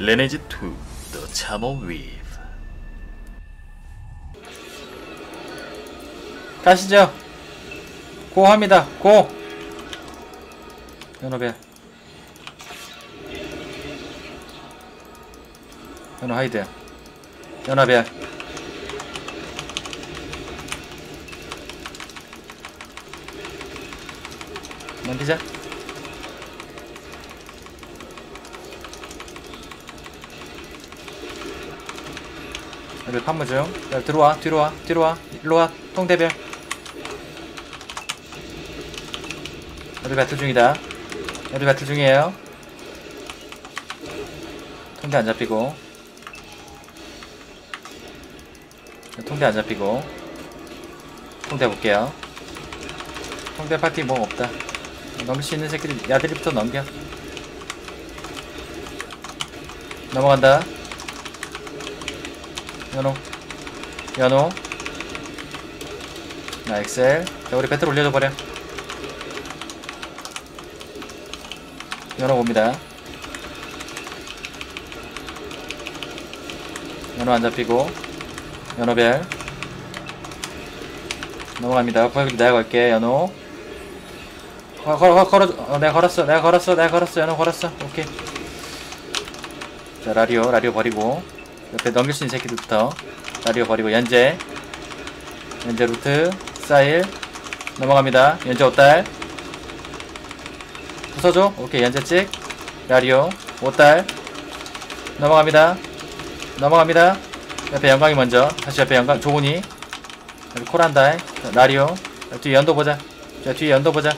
레네즈 2 The Channel Weave 가시죠. 고 합니다. 고. 연어벨. 연어 하이드. 연어벨. 넘기자. 여기 판무 중. 야, 들어와, 뒤로 와, 뒤로 와, 일로 와, 통대별. 여기 배틀 중이다. 여기 배틀 중이에요. 통대 안 잡히고. 통대 안 잡히고. 통대 볼게요. 통대 파티 뭐 없다. 넘길 수 있는 새끼들 야들이부터 넘겨. 넘어간다. 연호. 연호. 나 엑셀. 자, 우리 배틀 올려줘 버려. 연호 봅니다. 연호 안 잡히고. 연호별. 넘어갑니다. 거기 내가 걸게, 연호. 걸, 걸, 걸, 걸어, 어, 내가 걸었어, 내가 걸었어, 내가 걸었어, 연호 걸었어. 오케이. 자, 라디오, 라디오 버리고. 옆에 넘길 수 있는 새끼들부터. 라디오 버리고, 연재. 연재 루트, 사일. 넘어갑니다. 연재 옷달. 부숴줘. 오케이, 연재 찍. 라디오, 옷달. 넘어갑니다. 넘어갑니다. 옆에 영광이 먼저. 다시 옆에 영광, 조은이. 여기 코란다이. 자, 뒤에 연도 보자. 자, 뒤에 연도 보자.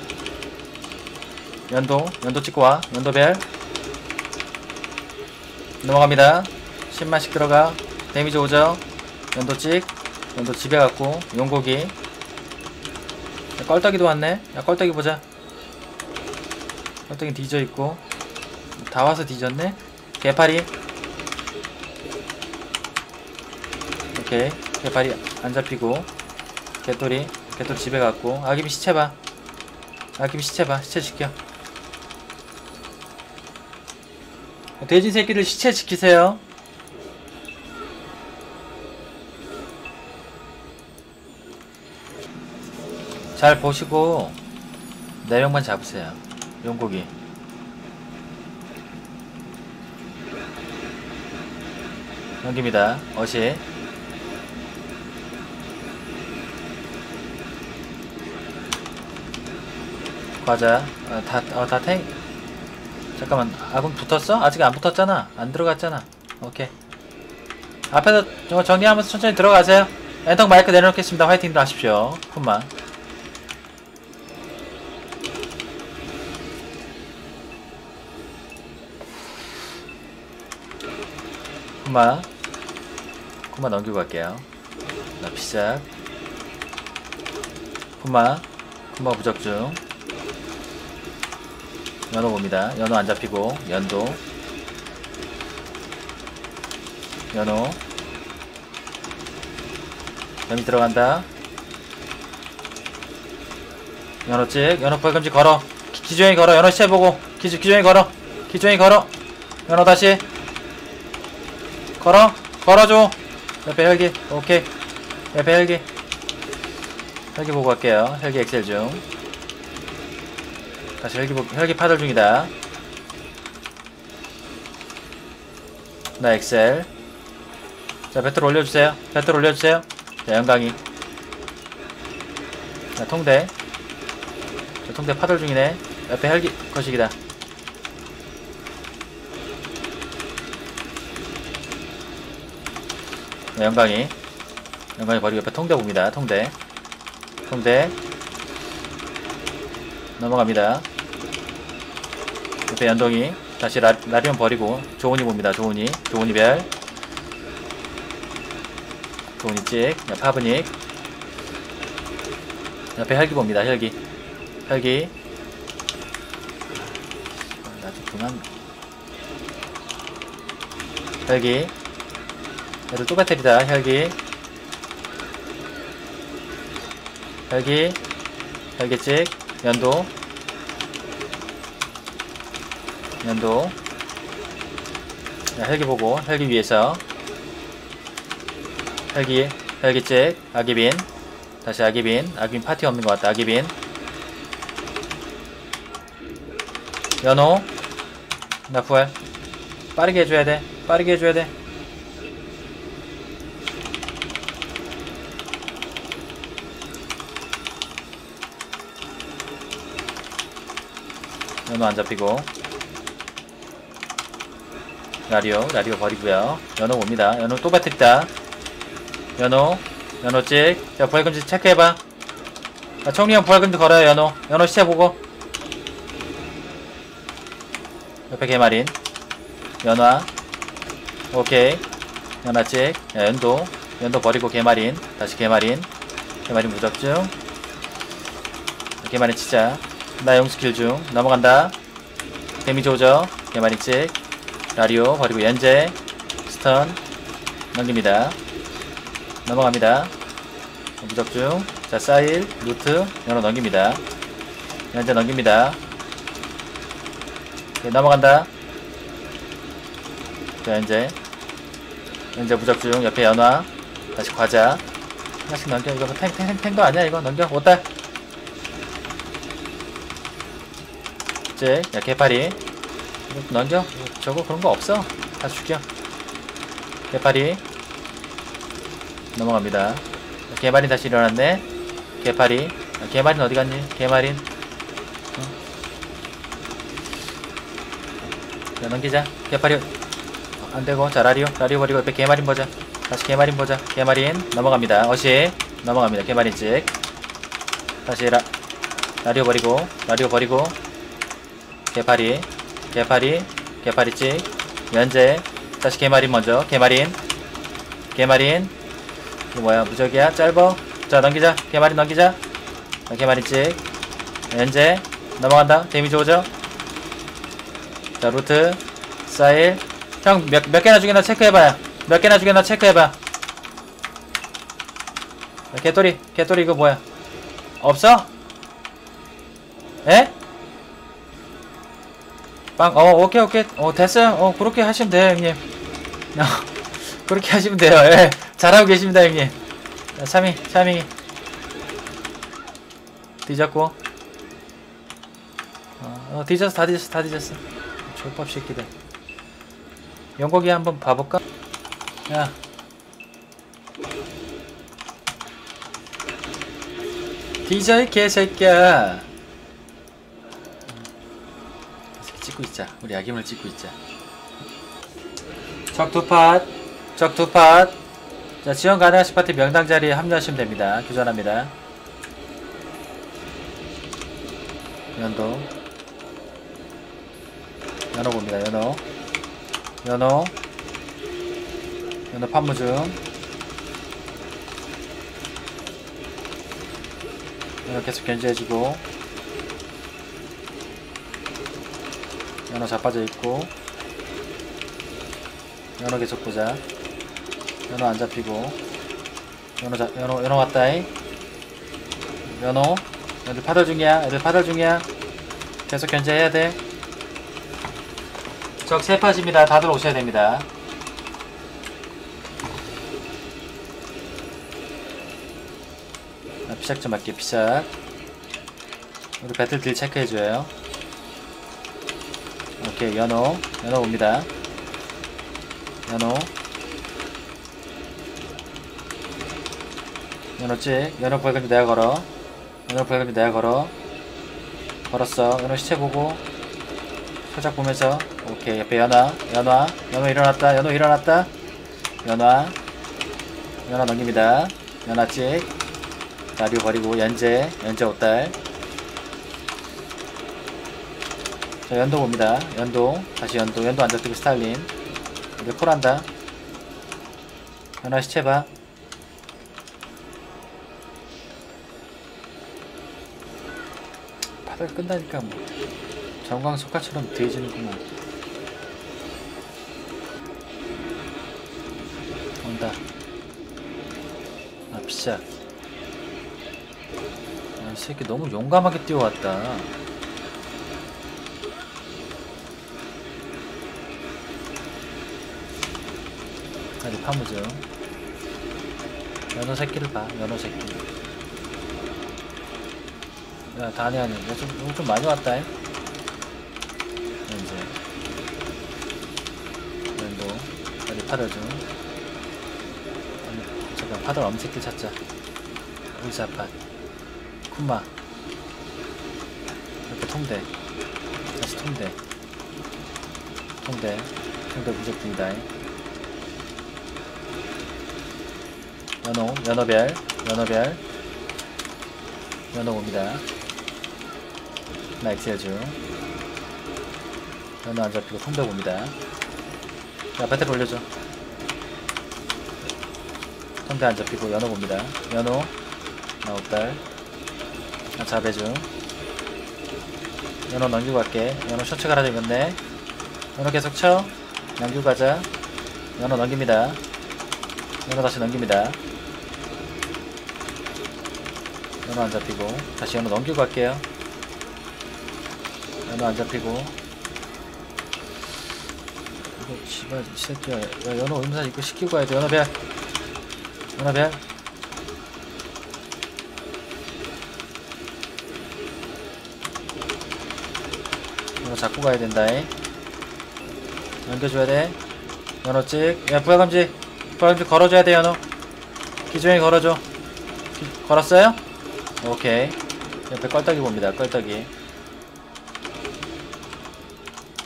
연도, 연도 찍고 와. 연도별. 넘어갑니다. 10만씩 들어가. 데미지 오죠. 연도 찍. 연도 집에 갖고. 용고기. 야, 껄떡이도 왔네. 야, 껄떡이 보자. 껄떡이 뒤져 있고. 다 와서 뒤졌네. 개파리. 오케이. 개파리 안 잡히고. 개돌이. 개돌 집에 갖고. 아기비 시체 봐. 아기비 시체 봐. 시체 지켜. 돼지 새끼를 시체 지키세요. 잘 보시고 네 명만 잡으세요. 용고기. 넘깁니다. 어시. 과자. 아, 다, 어, 다 탱. 잠깐만 아군 붙었어? 아직 안 붙었잖아 안 들어갔잖아 오케이 앞에서 저 정리하면서 천천히 들어가세요 엔터 마이크 내려놓겠습니다 화이팅 들 하십시오 쿤만 쿤마. 쿤마 넘기고 갈게요. 나 피작. 쿤마. 쿤마 부적 중. 연어 봅니다. 연어 안 잡히고. 연도. 연어 연이 들어간다. 연어 찍. 연어 벌금지 걸어. 기, 기조행 걸어. 연어 시체 보고. 기조 기조행 걸어. 기조행 걸어. 연어 다시 걸어 걸어줘 옆에 헬기 오케이 옆에 헬기 헬기 보고 갈게요 헬기 엑셀 중 다시 헬기, 보- 헬기 파들 중이다. 나 엑셀. 자, 배틀 올려주세요. 배틀 올려주세요. 자, 영광이. 자, 통대. 자, 통대 파들 중이네. 옆에 헬기 거식이다. 네, 영광이. 영광이 버리고 옆에 통대 봅니다. 통대. 통대. 넘어갑니다. 옆에 연동이 다시 라, 라리온 버리고 조은이 봅니다. 조은이 조은이 별 조은이 찍 야, 파브닉 옆에 헬기 봅니다. 헬기 헬기 아, 나좀 그만 헬기 얘도 또 배터리다. 헬기. 헬기. 헬기 찍 연도. 연도. 자, 헬기 보고 헬기 위에서. 헬기 헬기 찍 아기빈. 다시 아기빈. 아기빈 파티 없는 것 같다. 아기빈. 연호. 나 부활 빠르게 해줘야 돼. 빠르게 해줘야 돼 연호 안 잡히고. 라디오 라디오 버리고요. 연호 옵니다. 연호 또 배틀다. 연호 연호 찍자 부활금지 체크해봐. 자, 총리형 부활금지 걸어요 연호. 연호 시체 보고. 옆에 개마린. 연화 오케이. 연화 찍. 야, 연도. 연도 버리고 개마린. 다시 개마린. 개마린 무적중. 개마린 치자 나 용스킬 중. 넘어간다. 데미지 오죠 개마린 찍. 라리오. 버리고 연재. 스턴. 넘깁니다. 넘어갑니다. 무적 중. 자 사일. 루트. 연어 넘깁니다. 연재 넘깁니다. 오케이, 넘어간다. 자 연재. 연재 무적 중. 옆에 연화. 다시 과자. 하나씩 넘겨. 이거 뭐 탱, 탱, 탱, 탱거 아니야 이거. 넘겨. 5달 이제 야 개파리. 넘겨 저거 그런 거 없어. 다 죽여. 개파리. 넘어갑니다. 개마린 다시 일어났네. 개파리. 아, 개마린 어디 갔니? 개마린 어? 자 넘기자. 개파리. 어, 안되고. 자 라리오. 라리오 버리고 옆에 개마린 보자. 다시 개마린 보자. 개마린 넘어갑니다. 어시. 넘어갑니다. 개마린 찍 다시 라 라리오 버리고. 라리오 버리고 개파리 개파리 개파리 찍 연재 다시 개마린 먼저. 개마린 개마린. 이거 뭐야? 무적이야? 짧어? 자 넘기자. 개마린 넘기자. 자, 개마린 찍 연재 넘어간다. 데미지 오죠? 자 루트. 사일. 형 몇 몇 개나 죽였나 체크해봐요. 몇 개나 죽였나 체크해봐. 자, 개토리 개토리 이거 뭐야? 없어? 에? 빵, 어, 오케이, 오케이. 어, 됐어요. 어, 그렇게 하시면 돼요, 형님. 어, 그렇게 하시면 돼요. 예. 잘하고 계십니다, 형님. 자, 차밍, 차밍이. 뒤졌고. 어, 어, 뒤졌어, 다 뒤졌어, 다 뒤졌어. 졸법 새끼들. 연고기 한번 봐볼까? 야. 뒤져, 이 개새끼야. 찍고 있자. 우리 아기물 찍고 있자. 적두 팟. 적두 팟. 자, 지원 가능하신 파티 명당 자리에 합류하시면 됩니다. 교전합니다. 연도. 연어 봅니다. 연어. 연어. 연어 판무 중. 연어 계속 견제해주고. 연어 자빠져 있고 연어 계속 보자. 연어 안 잡히고. 연어 자 연어 연어 왔다이 연어 애들 파달 중이야. 애들 파달 중이야. 계속 견제해야 돼적 세팟입니다. 다들 오셔야 됩니다. 아, 피작 좀 할게 피작. 우리 배틀 딜 체크해줘요 오케이 연호 연호 옵니다. 연호. 연호 찍 연호 벌금이 내가 걸어. 연호 벌금이 내가 걸어. 걸었어. 연호 시체 보고 살짝 보면서. 오케이. 옆에 연화 연화. 연호 일어났다. 연호 일어났다. 연화. 연화 넘깁니다. 연화 찍. 나리오 버리고 연재 연재 옷달 자, 연도 봅니다. 연도. 다시 연도. 연도 안 잡히고 스탈린. 이제 콜한다. 연화 시체 봐. 바닥 끝나니까 뭐. 정광 석가처럼 뒤해지는구만. 온다. 아, 피자. 야, 이 새끼 너무 용감하게 뛰어왔다. 다시 파무즈 연어 새끼를 봐 연어 새끼. 야 다네 아니 야, 좀, 이거 좀 많이 왔다 잉 이제. 연도 다시 파더즈 아니 잠깐 파더 엄새끼 찾자. 의사팟 쿤마. 이렇게 통대. 다시 통대. 통대. 통대 무적등이다 연호 연어별 연어별. 연어 옵니다. 나 엑셀 중 연어 안 잡히고 통대 옵니다. 자 배틀 올려줘. 통대 안 잡히고 연어 봅니다. 연호 나 없달. 나중 연어 넘기고 갈게. 연어 셔츠 갈아주겠네. 연어 계속 쳐. 남기고 가자. 연어 넘깁니다. 연어 다시 넘깁니다 연어 안 잡히고. 다시 연어 넘기고 갈게요. 연어 안 잡히고. 이거 씨발 이 새끼야. 야 연어 의무사 이거 시키고 가야 돼. 연어 별 연어 별 연어 잡고 가야 된다 잉. 넘겨줘야 돼. 연어 찍야 부하감지. 부하감지 걸어줘야 돼 연어. 기종이 걸어줘. 기- 걸었어요? 오케이. 옆에 껄떡이 봅니다 껄떡이.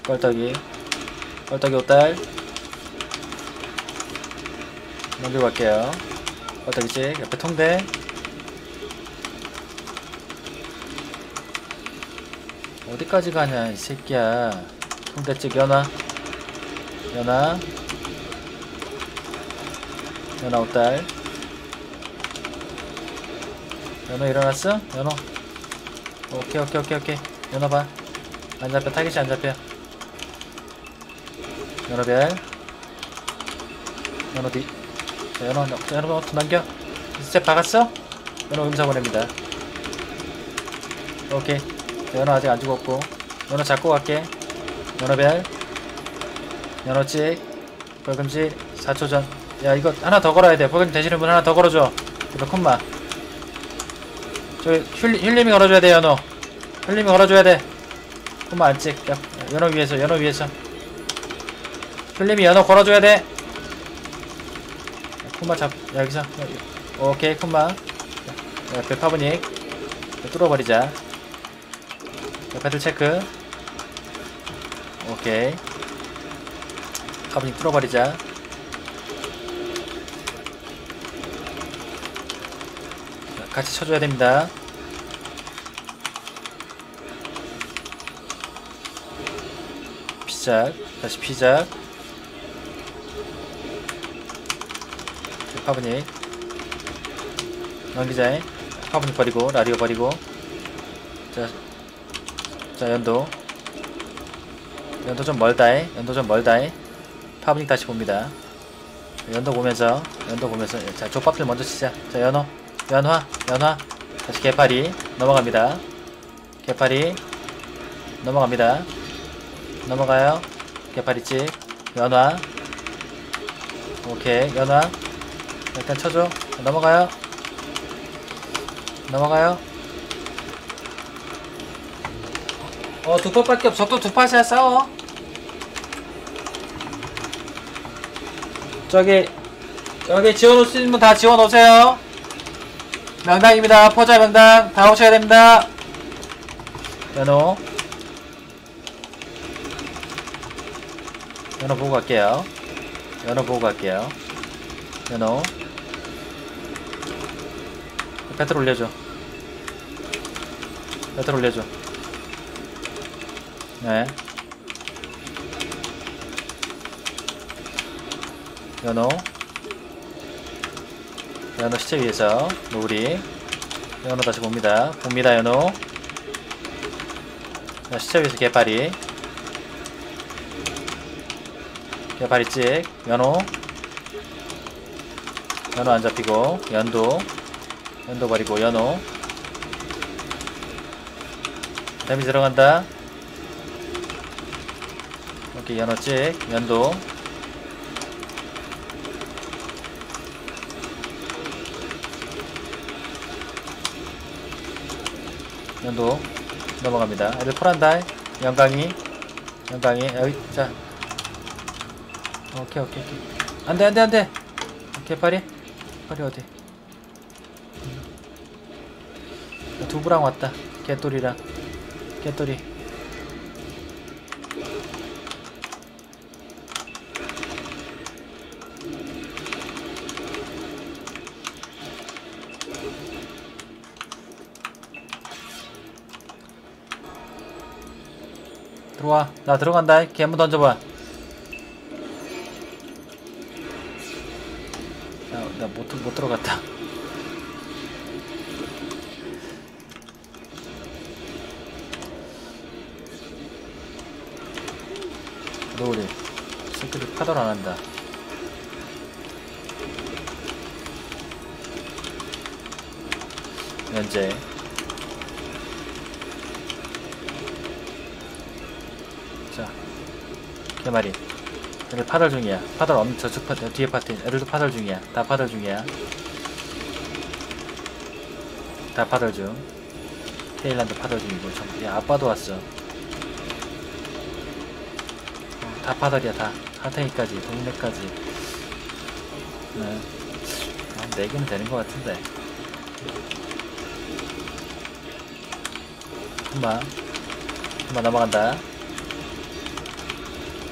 껄떡이. 껄떡이 옷달 넘기고 갈게요. 껄떡이 찍 옆에 통대. 어디까지 가냐 이 새끼야. 통대 찍 연아. 연아. 연아 옷달 연어 일어났어? 연어. 오케이 오케이 오케이 오케이. 연어 봐안 잡혀. 타겟이 안 잡혀. 연어 별. 연어 뒤 자, 연어 자, 연어 또 넘겨. 스텝 박았어? 연어 음사 보냅니다. 오케이. 자, 연어 아직 안 죽었고. 연어 잡고 갈게. 연어 별. 연어 찍. 벌금지. 4초 전야 이거 하나 더 걸어야 돼. 벌금 되시는 분 하나 더 걸어줘. 이거 콤마 저기 힐, 힐님이 걸어줘야 돼 연어 힐님이 걸어줘야 돼. 콤마 안 찍. 야, 연어 위에서 연어 위에서. 힐님이 연어 걸어줘야 돼. 야, 콤마 잡 야, 여기서. 오케이 야, 옆에 파브닉. 뚫어버리자. 야, 배틀 체크. 오케이. 파브닉 뚫어버리자 같이 쳐줘야 됩니다. 피작, 다시 피작. 자, 파브닉. 넘기자잉. 파브닉 버리고, 라리오 버리고. 자, 자, 연도. 연도 좀 멀다잉. 연도 좀 멀다잉. 파브닉 다시 봅니다. 연도 보면서, 연도 보면서. 자, 족밥들 먼저 치자. 자, 연어. 연화, 연화. 다시 개파리. 넘어갑니다. 개파리. 넘어갑니다. 넘어가요. 개파리 찍. 연화. 오케이. 연화. 일단 쳐줘. 넘어가요. 넘어가요. 어, 두 판밖에 없어. 또두 판이야 싸워. 저기, 여기 지원 오시는 분 다 지원 오세요. 명당입니다. 포자 명당. 다 오셔야 됩니다. 연호. 연호 보고 갈게요. 연호 보고 갈게요. 연호. 배틀 올려줘. 배틀 올려줘. 네. 연호. 연호 시체 위에서 노우리. 연호 다시 봅니다. 봅니다, 연호. 자, 시체 위에서 개파리. 개파리 찍. 연호. 연호 안 잡히고. 연도. 연도 버리고, 연호. 데미지 들어간다. 오케이, 연어 찍. 연도. 연도 넘어갑니다. 애들 콜한다. 영광이. 영광이. 여기 자. 오케이 오케이 오케이. 안 돼 안 돼 안 돼. 오케이 파리. 파리 어디? 음. 두부랑 왔다. 개돌이랑. 개돌이 나 들어간다. 개 한번 던져봐. 나못 못 들어갔다. 노을이 새끼들 파덜 안 한다. 현재 개마리. 애들 파덜 중이야. 파덜 없는 저쪽 파트 뒤에 파트 애들도 파덜 중이야. 다 파덜 중이야. 다 파덜 중. 테일란드 파덜 중이고 전부 야 아빠도 왔어. 어, 다 파덜이야 다. 하탱이까지 동네까지. 네. 한 4개면 되는 것 같은데. 금방 금방 넘어간다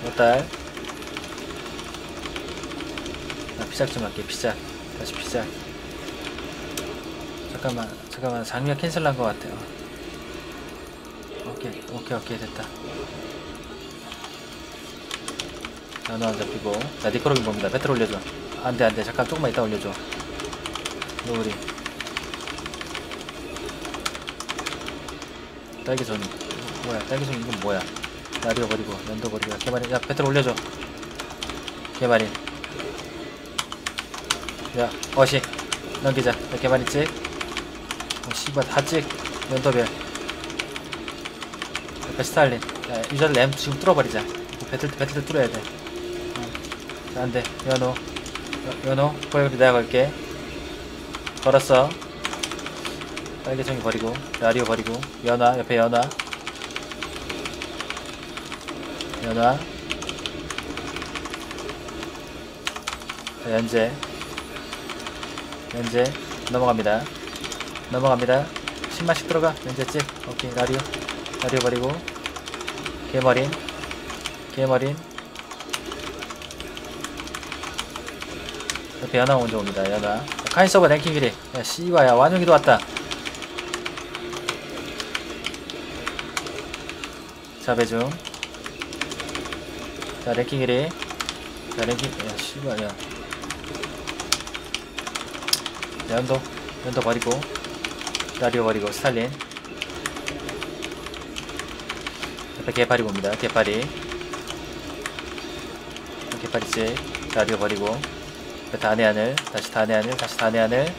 몇달 나 피작 좀 할게 피작. 다시 피작. 잠깐만 잠깐만. 장미가 캔슬 난 것 같아요. 오케이 오케이 오케이. 됐다. 연어 안 잡히고. 나 니코로긴 봅니다. 배틀 올려줘. 안돼 안돼. 잠깐 조금만 이따 올려줘. 노을이. 딸기손 뭐야 딸기손 이건 뭐야 나리오 버리고 면도 버리고. 개발이 야 배틀 올려줘. 개발이. 야 어시. 넘기자. 야, 개발이 찍 어, 씨발 다찍. 면도별. 옆에 스타일린. 야 유저들 램 지금 뚫어버리자. 배틀 배틀 뚫어야 돼. 어. 자, 안돼. 연호. 여- 연호. 보여리 내가 걸게. 걸었어. 딸기청이 버리고. 라리오 버리고. 연화. 옆에 연화 연화 자, 연재. 연재. 넘어갑니다. 넘어갑니다. 10만씩 들어가. 연재 찍 오케이 라리오. 라리오 버리고. 개머린. 개머린. 옆에 연화 먼저 옵니다. 연화 카인 서버 랭킹 1위. 야 씨발 야 완용기도 왔다. 자 배중 자 랭킹 1위. 자 랭킹 야 씨발 야. 자, 연도. 연도 버리고. 라리오 버리고. 스탈린. 옆에 개파리 봅니다. 개파리. 개파리 씩 라리오 버리고. 옆에 단의 하늘. 다시 단의 하늘. 다시 단의 하늘.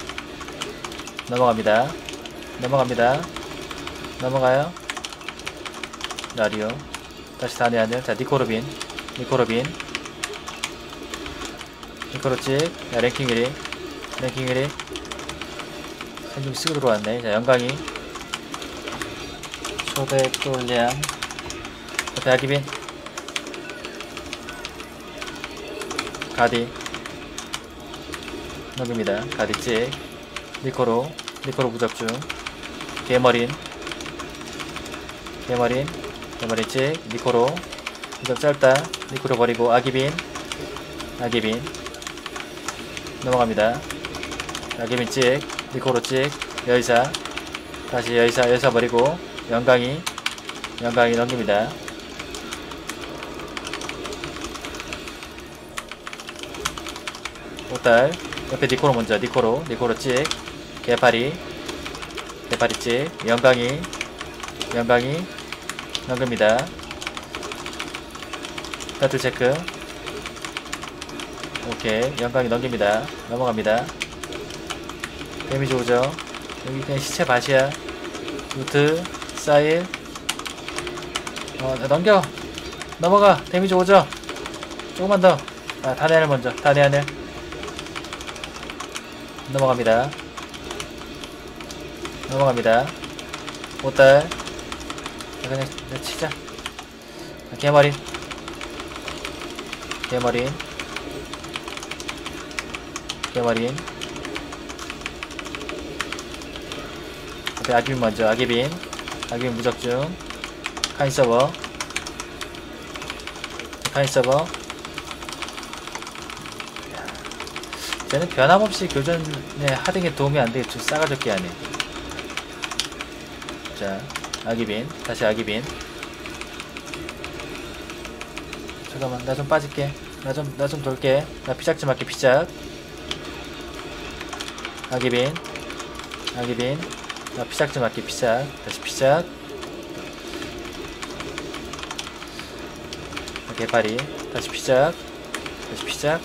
넘어갑니다. 넘어갑니다. 넘어가요. 라리오. 다시 단의 하늘. 자 니코로빈 니코로 빈. 니코로 찍 야 랭킹 1위. 랭킹 1위. 생중 쓰고 들어왔네. 자 영광이. 초대 옆에 아기빈. 가디. 넘깁니다. 가디 찍 니코로 니코로 부적중. 개머린. 개머린. 개머린 찍 니코로 부적 짧다 니코로 버리고 아기빈 아기빈. 넘어갑니다. 아기빈 찍 니코로 찍 여의사. 다시 여의사 여의사 버리고 영광이 영광이 넘깁니다. 오딸 옆에 니코로 먼저 니코로 니코로 찍 개파리 개파리 찍 영광이 영광이 넘깁니다 배틀 체크. 오케이. 영광이 넘깁니다. 넘어갑니다. 데미지 오죠. 여기 그냥 시체 밭이야. 루트 사일. 어나 넘겨. 넘어가. 데미지 오죠. 조금만 더. 아, 하늘 먼저. 하늘 넘어갑니다. 넘어갑니다. 5달 그냥, 그냥 치자. 자, 개머린 개머린 개머린 앞에 아기빈 먼저. 아기빈. 아기빈 무적중. 카인 서버. 카인 서버. 쟤는 변함없이 교전에 하등에 도움이 안 되게 좀 싸가지없게 하네. 자 아기빈. 다시 아기빈. 잠깐만 나 좀 빠질게 나 좀 나 좀 돌게. 나 피작 좀 할게 피작 아기빈. 아기빈. 나 피작 좀 할게 피작 다시 피작 개파리. 다시 피작 다시 피작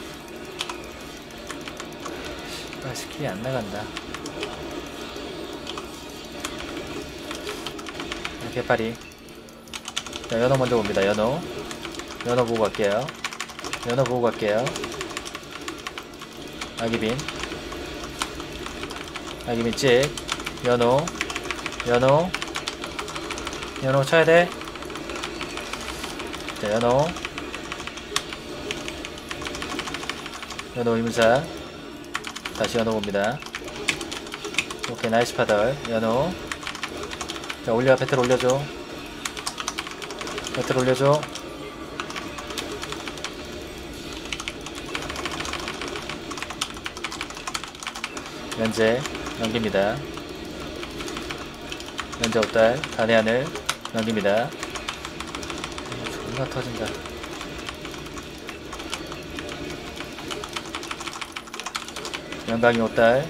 아 스킬이 안 나간다. 아, 개파리. 자 연어 먼저 봅니다 연어. 연어 보고 갈게요 연어 보고 갈게요 아기빈 아기빈 찍 연어 연어 연어 쳐야 돼 자, 연어. 연어 의문사. 다시 연어 봅니다. 오케이, 나이스 파덜. 연어. 자, 올려, 배틀 올려줘. 배틀 올려줘. 면제, 넘깁니다. 면제 없달, 단의 하늘, 넘깁니다. 존나 터진다. 영광이 옷달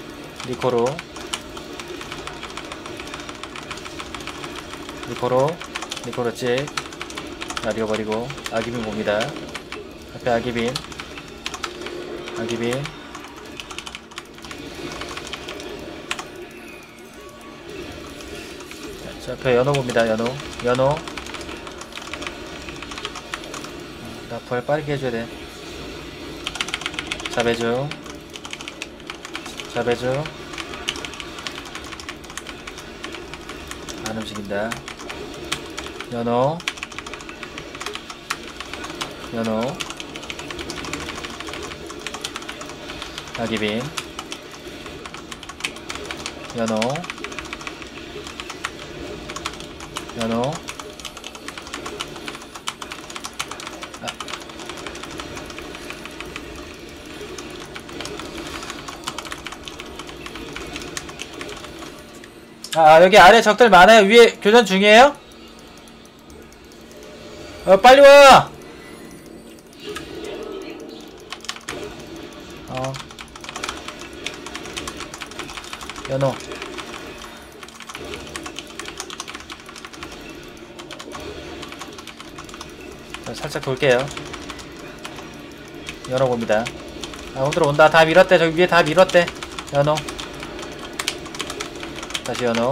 리코로 리코로 리코로 찍 날려버리고 아기빈 봅니다 앞에 아기빈 아기빈 자, 앞에 연어 봅니다 연어 연어 나 부활 빠르게 해줘야 돼. 자배중. 자배중. 안 움직인다. 연어. 연어. 아기빈. 연어. 연어. 아 여기 아래 적들 많아요 위에 교전 중이에요? 어 빨리 와! 어 연호 살짝 돌게요. 연호 봅니다. 아 오늘 온다. 다 밀었대. 저기 위에 다 밀었대. 연호. 다시 연호.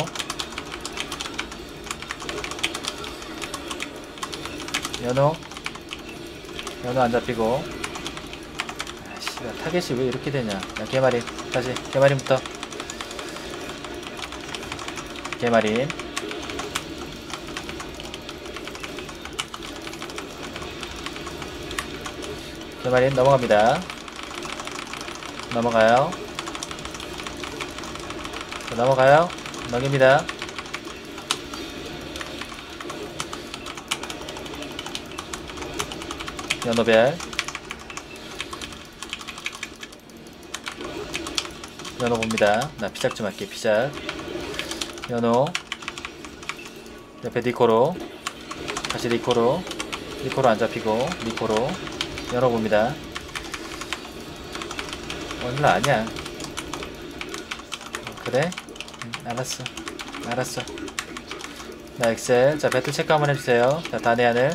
연호. 연호 안 잡히고. 아씨가 타겟이 왜 이렇게 되냐. 야 개마린. 다시. 개마린부터. 개마린 개마린 넘어갑니다 넘어가요 자, 넘어가요. 넘깁니다. 연어별. 연어 봅니다. 나 피작 좀 할게, 피작. 연어. 옆에 니코로. 다시 니코로. 니코로 안 잡히고, 니코로. 연어 봅니다. 오늘 아니야. 그래? 음, 알았어. 알았어. 나 엑셀. 자, 배틀 체크 한번 해주세요. 자, 하늘.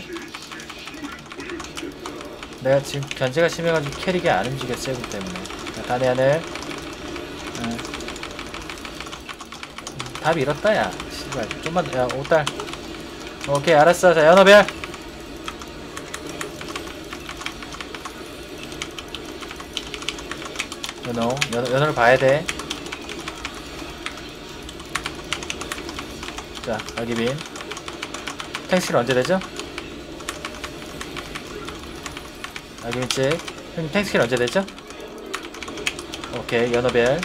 내가 지금 견제가 심해가지고 캐릭이 안 움직여, 세븐 때문에. 자, 하늘. 응. 음, 다 밀었다, 야. 씨발. 좀만, 야, 5달. 오케이, 알았어. 자, 연어별. 연어. 연어, 연어를 봐야 돼. 자, 아기빈. 탱스킬 언제 되죠? 아기빈 찍. 형님 탱스킬 언제 되죠? 오케이, 연어벨.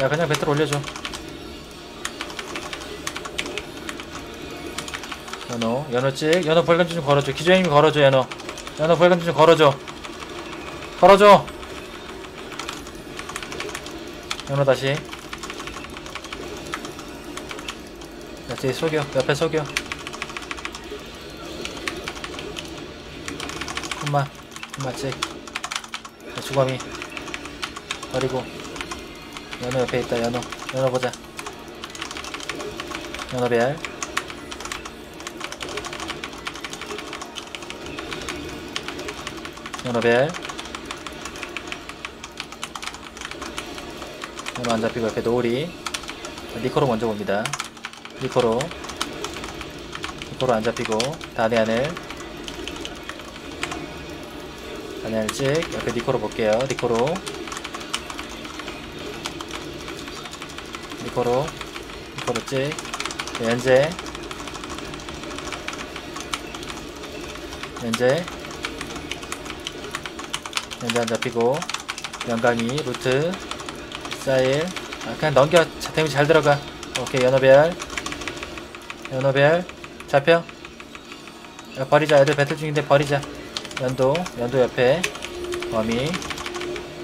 야, 그냥 배틀 올려줘. 연어, 연어 찍. 연어 벌금지 좀 걸어줘. 기조님이 걸어줘, 연어. 연어 벌금지 좀 걸어줘. 걸어줘! 연어 다시. 자, 뒤에 속여. 옆에 속여. 콤마. 콤마 찍. 자, 주검이. 버리고. 연어 옆에 있다, 연어. 연어 보자. 연어 배알. 연어 배알. 연어 안 잡히고 옆에 노을이. 자, 니코로 먼저 봅니다. 니코로. 니코로 안 잡히고. 다네 하늘. 다네 하늘 찍. 옆에 니코로 볼게요. 니코로. 니코로. 니코로 찍. 네, 연재. 연재. 연재 안 잡히고. 영광이, 루트. 사일. 아, 그냥 넘겨. 자, 데미지 잘 들어가. 오케이, 연어별. 연어별. 잡혀. 야, 버리자. 애들 배틀 중인데 버리자. 연도. 연도 옆에. 범위.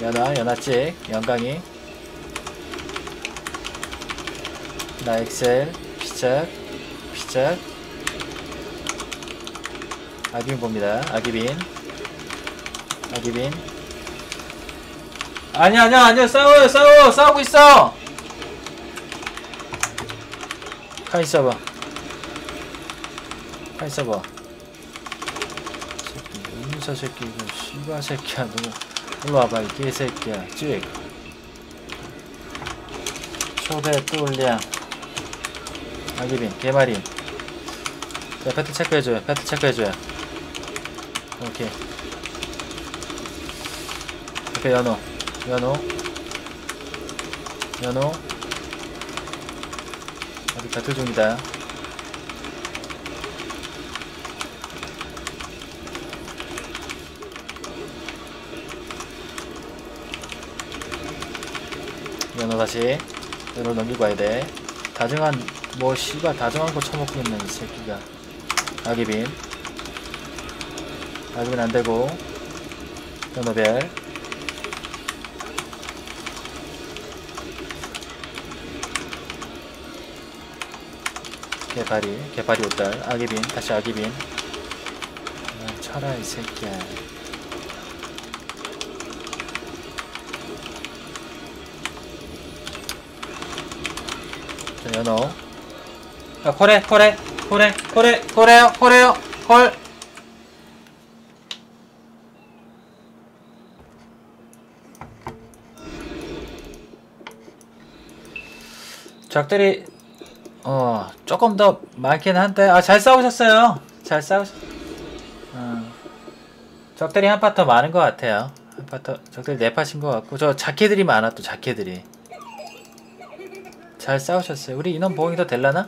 연화. 연화찍. 영광이. 나 엑셀. 피작. 피작. 아기빈 봅니다. 아기빈. 아기빈. 아니야, 아니야, 아니야. 싸워요, 싸워. 싸우고 있어. 가만 있어봐. 가만 있어봐. 새끼, 음사 새끼, 이거 씨발 새끼야, 너. 일로 와봐, 이 개새끼야. 쭉. 초대 뚫량. 아기빈, 개마린. 자, 패트 체크해줘요. 패트 체크해줘요. 오케이. 오케이, 연호. 연호. 연호. 아직 배틀 중이다. 연어 다시 연어 넘기고 가야 돼. 다정한 뭐 씨발 다정한 거 있는 이 새끼가 아기빈 아기빈 안 되고 연어별 개파리 개파리 옷달. 아기빈 다시 아기빈. 아, 쳐라 이 새끼야. 자 연어. 야 코레 코레 코레 코레 코레요 코레요 콜. 적들이 어 조금 더 많긴 한데. 아 잘 싸우셨어요. 잘 싸우셨 어, 적들이 한파더 많은 것 같아요. 한파더 적들이 네 파신 것 같고. 저 자켓들이 많아 또 자켓들이. 잘 싸우셨어요. 우리 인원 보강이 더 될라나?